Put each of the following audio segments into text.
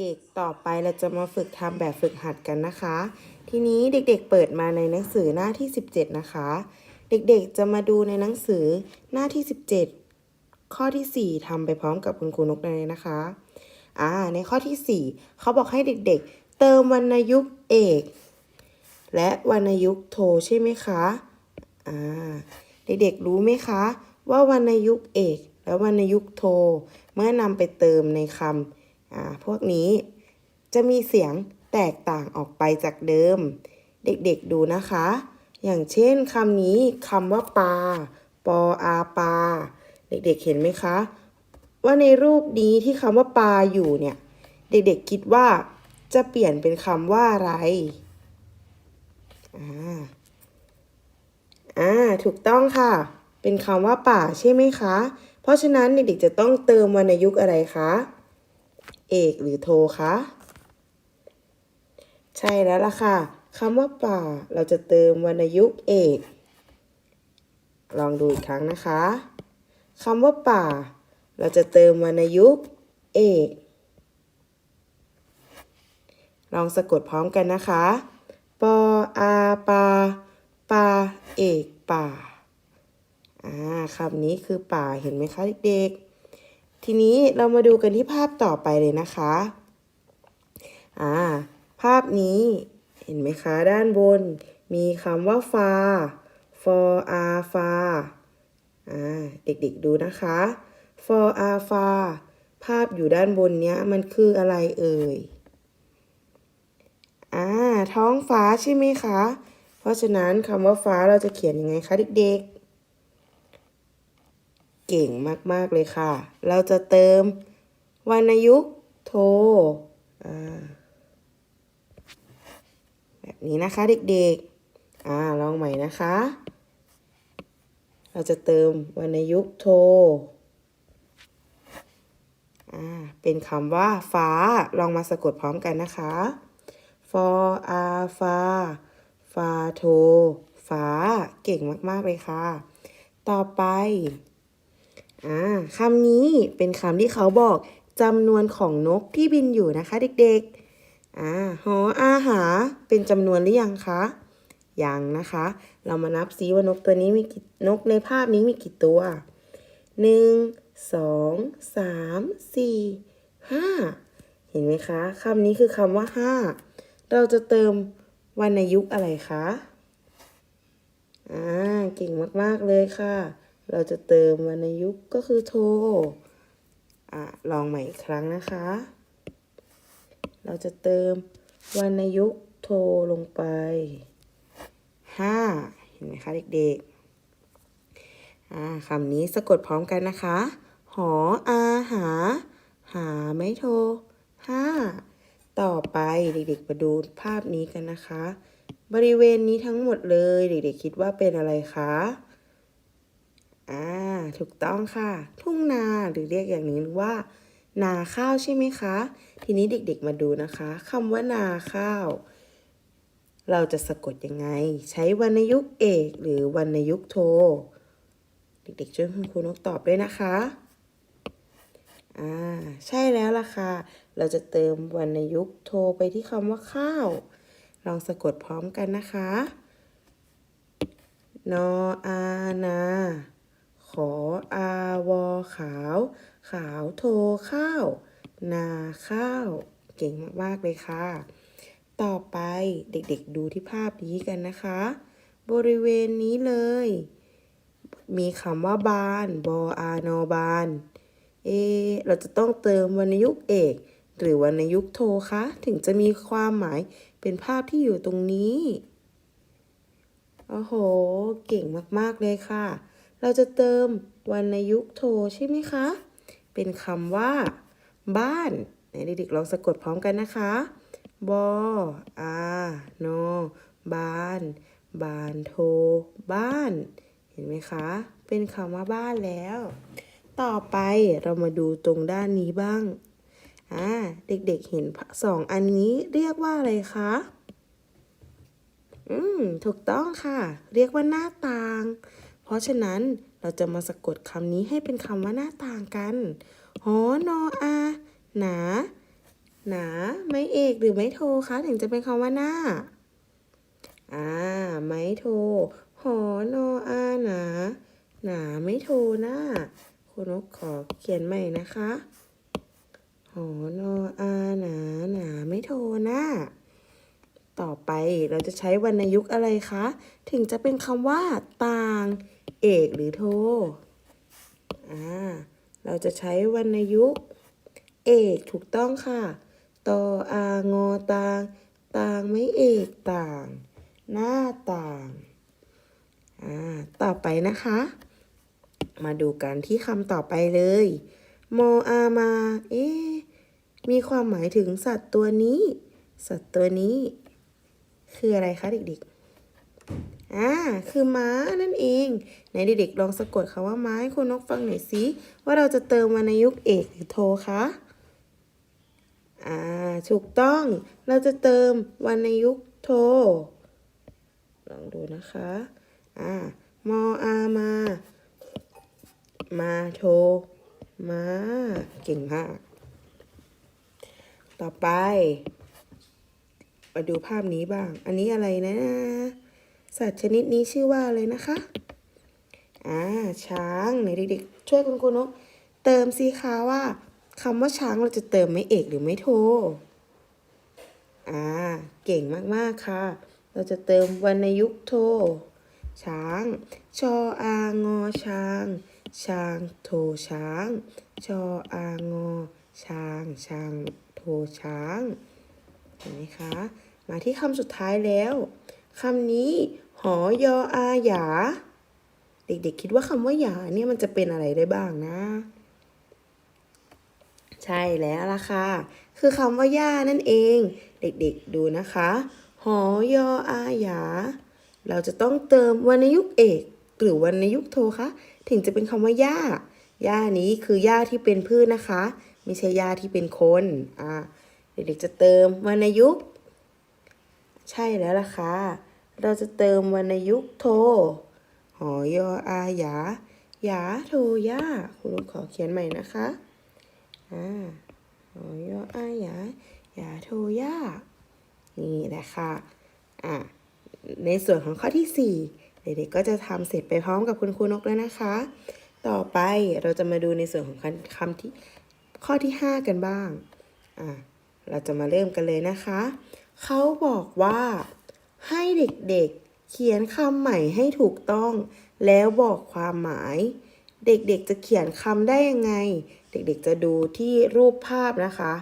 เด็กๆ ต่อไปเราจะมาฝึกทำแบบฝึกหัดกันนะคะ ทีนี้เด็กๆ เปิดมาในหนังสือหน้าที่ 17 นะคะ เด็กๆ จะมาดูในหนังสือหน้าที่ 17 ข้อทีสี่4ทำไปพร้อมกับคุณครูนกเลยนะคะ อ่า ในข้อทีสี่ 4 เขาบอกให้เด็กๆ เติมวรรณยุกต์เอก และวรรณยุกต์โทใช่ไหมคะ อ่า เด็กๆ รู้ไหมคะ ว่าวรรณยุกต์เอก และวรรณยุกต์โท เมื่อนำไปเติมในคำอ่า พวกนี้จะมีเสียงแตกต่างออกไปจากเดิม เด็กๆดูนะคะ อย่างเช่นคำนี้คำว่าปลาปออาปลาเด็กๆเห็นไหมคะ ว่าในรูปนี้ที่คำว่าปลาอยู่เนี่ย เด็กๆคิดว่าจะเปลี่ยนเป็นคำว่าอะไรอ่าอ่าถูกต้องค่ะ เป็นคำว่าป่าใช่ไหมคะ เพราะฉะนั้นเด็กๆจะต้องเติมวรรณยุกต์อะไรคะ เอกหรือโทคะใช่แล้วล่ะค่ะคำว่าป่าเราจะเติมวรรณยุกต์เอก ลองดูอีกครั้งนะคะคำว่าป่า เราจะเติมวรรณยุกต์เอก ลองสะกดพร้อมกันนะคะ ปออาปาปาเอกป่าอ่าคำนี้คือป่าเห็นไหมคะเด็กๆ ทีนี้เรามาดูกันที่ภาพต่อไปเลยนะคะอ่าภาพนี้เห็นไหมคะ ด้านบนมีคำว่าฟาฟออาฟาอ่าเด็กๆดูนะคะฟออาฟาภาพอยู่ด้านบนเนี้ยมันคืออะไรเอ่ยอ่าท้องฟ้าใช่ไหมคะ เพราะฉะนั้นคำว่าฟ้าเราจะเขียนยังไงคะเด็กๆ เก่งมากๆเลยค่ะ เราจะเติมวรรณยุกต์โทแบบนี้นะคะเด็กๆ อ่าลองใหม่นะคะ เราจะเติมวรรณยุกต์โทอ่าเป็นคำว่าฟ้า ลองมาสะกดพร้อมกันนะคะฟออาฟาฟาโทฟ้า เก่งมาก ๆ เลยค่ะ ต่อไป อ่าคำนี้เป็นคำที่เขาบอกจำนวนของนกที่บินอยู่นะคะเด็กๆอ่าหออาหาเป็นจำนวนหรือยังคะ ยังนะคะ เรามานับซิว่านกตัวนี้มีกี่นกในภาพนี้มีกี่ตัวหนึ่งสองสามสี่ห้าเห็นไหมคะคำนี้คือคำว่าห้าเราจะเติมวรรณยุกต์อะไรคะ อ่า เก่งมาก ๆ เลยค่ะ เราจะเติมวรรณยุกต์ก็คือโทอ่าลองใหม่อีกครั้งนะคะ เราจะเติมวรรณยุกต์โทลงไปห้าเห็นไหมคะเด็กๆอ่าคำนี้สะกดพร้อมกันนะคะ หออาหา หาไม่โทห้าต่อไปเด็กๆมาดูภาพนี้กันนะคะ บริเวณนี้ทั้งหมดเลย เด็กๆคิดว่าเป็นอะไรคะ อ่า ถูกต้องค่ะ ทุ่งนาหรือเรียกอย่างนี้ว่า นาข้าวใช่ไหมคะ ทีนี้เด็กๆมาดูนะคะคำว่านาข้าว เราจะสะกดยังไง ใช้วรรณยุกต์เอกหรือวรรณยุกต์โท เด็กๆช่วยคุณครูนกตอบด้วยนะคะอ่าใช่แล้วล่ะค่ะ เราจะเติมวรรณยุกต์โทไปที่คำว่าข้าว ลองสะกดพร้อมกันนะคะ นออานา ขออาวอขาว ขาวโทข้าว นาข้าว เก่งมากๆเลยค่ะ ต่อไปเด็กๆดูที่ภาพนี้กันนะคะ บริเวณนี้เลย มีคำว่าบานบออานอบานเอ เราจะต้องเติมวรรณยุกต์เอก หรือวรรณยุกต์โทคะถึงจะมีความหมายเป็นภาพที่อยู่ตรงนี้ โอ้โห เก่งมาก ๆ เลยค่ะ เราจะเติมวรรณยุกโทใช่ไหมคะ เป็นคำว่า บ้านไหนเด็กๆลองสะกดพร้อมกันนะคะ บออาโนบ้าน บานโท บ้าน เห็นไหมคะ เป็นคำว่าบ้านแล้ว ต่อไปเรามาดูตรงด้านนี้บ้าง อ่า เด็กๆเห็นสองอันนี้เรียกว่าอะไรคะ อืม ถูกต้องค่ะ เรียกว่าหน้าต่าง เพราะฉะนั้นเราจะมาสะกดคำนี้ให้เป็นคำว่าหน้าต่างกัน หอนออา หนา หนา ไม้เอกหรือไม้โทคะถึงจะเป็นคำว่าหน้า อ่า ไม้โท หอนออา หนา หนาไม่โทหน้าคุณนกขอเขียนใหม่นะคะ หอนออา หนา หนาไม่โทหน้า เราจะใช้วรรณยุกต์อะไรคะ ถึงจะเป็นคำว่าต่าง เอกหรือโทอ่าเราจะใช้วรรณยุกต์ เอกถูกต้องค่ะตออางอต่าง ต่างไม่เอกต่าง หน้าต่างอ่าต่อไปนะคะ มาดูกันที่คำต่อไปเลยมออามา เอ๊มีความหมายถึงสัตว์ตัวนี้ สัตว์ตัวนี้ คืออะไรคะเด็กๆ อ่า คือม้านั่นเอง ไหนเด็กๆลองสะกดคำว่าม้าให้คุณนกฟังหน่อยสิว่าเราจะเติมวรรณยุกต์เอกหรือโทคะ อ่า ถูกต้อง เราจะเติมวรรณยุกต์โท ลองดูนะคะ อ่า มออามา มาโท มา เก่งมาก ต่อไป มาดูภาพนี้บ้าง อันนี้อะไรนะ สัตว์ชนิดนี้ชื่อว่าอะไรนะคะ อ่า ช้างไหนเด็กๆ ช่วยคุณครูนกเติมสิคะว่าคำว่าช้างเราจะเติมไม่เอกหรือไม่โท อ่า เก่งมากๆค่ะ เราจะเติมวรรณยุกโท ช้าง ชออางอช้าง ช้างโทช้าง ชออางอช้าง ช้างโทช้าง เห็นไหมคะ มาที่คำสุดท้ายแล้วคำนี้ หอยออาหยา เด็กๆคิดว่าคำว่าหยาเนี่ยมันจะเป็นอะไรได้บ้างนะ ใช่แล้วล่ะค่ะ คือคำว่าย่านั่นเอง เด็กๆดูนะคะ หอยออาหยา เราจะต้องเติมวรรณยุกต์เอก หรือวรรณยุกต์โทคะ ถึงจะเป็นคำว่าหญ้าหญ้านี้คือหญ้าที่เป็นพืชนะคะ ไม่ใช่หญ้าที่เป็นคน อ่า เด็กๆจะเติมวรรณยุกต์ใช่แล้วล่ะค่ะ เราจะเติมวรรณยุกต์โท หอยออาหยาหยาโทยาคุณลุงขอเขียนใหม่นะคะอ่าหอยออาหยาหยาโทยานี่แหละค่ะอ่าในส่วนของข้อที่ 4 เด็กๆก็จะทำเสร็จไปพร้อมกับคุณครูนกแล้วนะคะ ต่อไปเราจะมาดูในส่วนของคำคำที่ข้อที่ 5 กันบ้างอ่า เราจะมาเริ่มกันเลยนะคะ เขาบอกว่า ให้เด็กๆเขียนคำใหม่ให้ถูกต้อง แล้วบอกความหมาย เด็กๆจะเขียนคำได้ยังไง เด็กๆจะดูที่รูปภาพนะคะ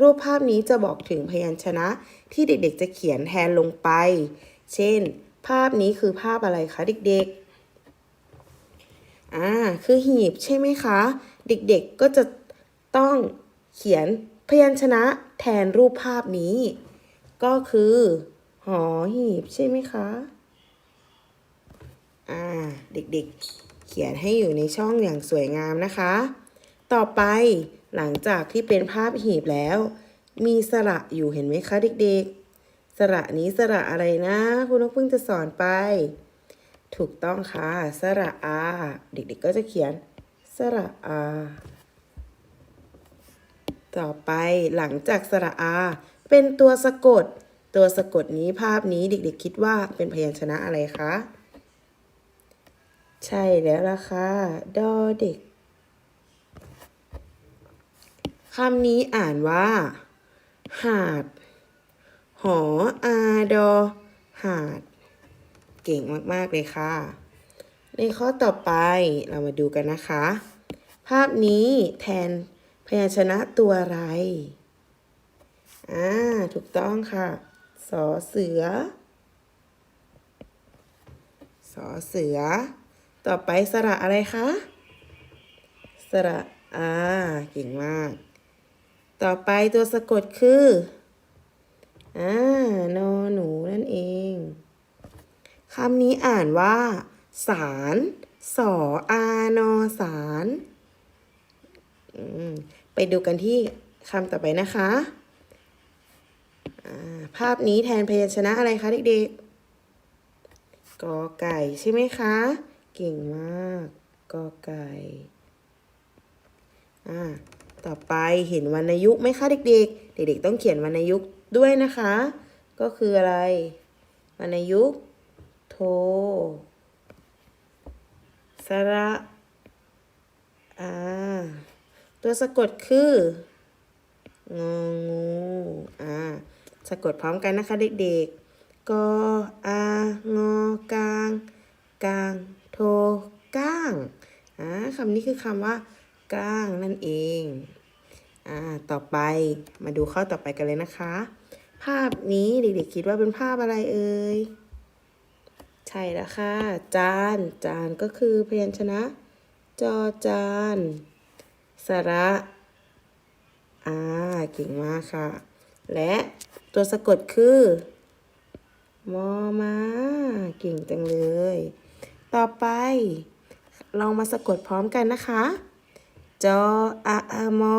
รูปภาพนี้จะบอกถึงพยัญชนะ ที่เด็กๆจะเขียนแทนลงไป เช่น ภาพนี้คือภาพอะไรคะเด็กๆ อ่า คือหีบใช่ไหมคะ เด็กๆก็จะต้องเขียน ยัญชนะแทนรูปภาพนี้ ก็คือ หอหีบใช่ไหมคะ อ่า เด็กๆ เขียนให้อยู่ในช่องอย่างสวยงามนะคะ ต่อไปหลังจากที่เป็นภาพหีบแล้ว มีสระอยู่เห็นไหมคะเด็กๆ สระนี้สระอะไรนะคุณนกเพิ่งจะสอนไป ถูกต้องค่ะ สระอา เด็กๆก็จะเขียนสระอา ต่อไปหลังจากสระอา เป็นตัวสะกด ตัวสะกดนี้ภาพนี้เด็กๆคิดว่าเป็นพยัญชนะอะไรคะ ใช่แล้วล่ะค่ะดอเด็กคำนี้อ่านว่า หาด หออาดอ หาด เก่งมาก ๆ เลยค่ะ ในข้อต่อไปเรามาดูกันนะคะ ภาพนี้แทน พยัญชนะตัวอะไร อ่า ถูกต้องค่ะ สอเสือ สอเสือ ต่อไปสระอะไรคะ สระ อ่า เก่งมาก ต่อไปตัวสะกดคือ อ่า นอหนูนั่นเอง คำนี้อ่านว่า สาร สออานอสารอืม ไปดูกันที่คำต่อไปนะคะาภาพนี้แทนพยัญชนะอะไรคะเด็กๆกอไก่ใช่ไหมคะ เก่งมากกอไก่อ่าต่อไปเห็นวรรณยุกต์ไหมคะเด็กๆ เด็กๆ ต้องเขียนวรรณยุกต์ด้วยนะคะ ก็คืออะไร วรรณยุกต์โทสระ ตัวสะกดคืององูอ่าสะกดพร้อมกันนะคะเด็กๆกออางอกาง กาง โทก้างอ่าคำนี้คือคำว่าก้างนั่นเองอ่าต่อไปมาดูข้อต่อไปกันเลยนะคะ ภาพนี้เด็กๆคิดว่าเป็นภาพอะไรเอ่ยใช่แล้วค่ะ จาน จานก็คือพยัญชนะ จอจาน สระอ่าเก่งมากค่ะ และตัวสะกดคือมอมาเก่งจังเลย ต่อไป ลองมาสะกดพร้อมกันนะคะ จออะอะมอ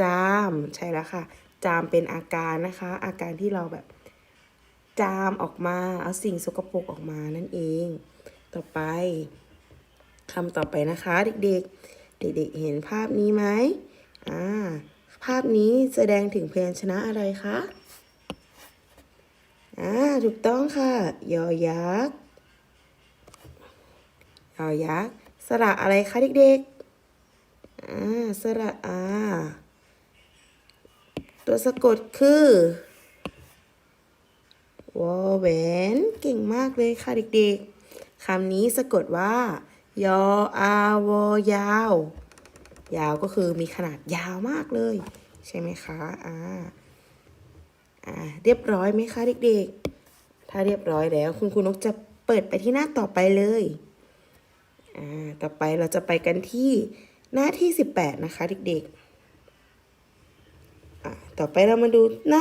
จาม ใช่แล้วค่ะ จามเป็นอาการนะคะ อาการที่เราแบบ จามออกมา เอาสิ่งสกปรกออกมานั่นเอง ต่อไปคำต่อไปนะคะ เด็กๆ เด็กๆเห็นภาพนี้ไหมอ่าภาพนี้แสดงถึงพยัญชนะอะไรคะอ่าถูกต้องค่ะ ยอยักษ์ยอยักษ์สระอะไรคะเด็กๆอ่าสระอาตัวสะกดคือวอแหวนเก่งมากเลยค่ะเด็กๆคำนี้สะกดว่า ยออาวอยาว ยาวก็คือมีขนาดยาวมากเลย ใช่ไหมคะอ่าอ่าเรียบร้อยไหมคะเด็กๆ ถ้าเรียบร้อยแล้ว คุณครูนกจะเปิดไปที่หน้าต่อไปเลยอ่าต่อไปเราจะไปกันที่หน้าที่18นะคะเด็กๆอ่าต่อไปเรามาดูหน้า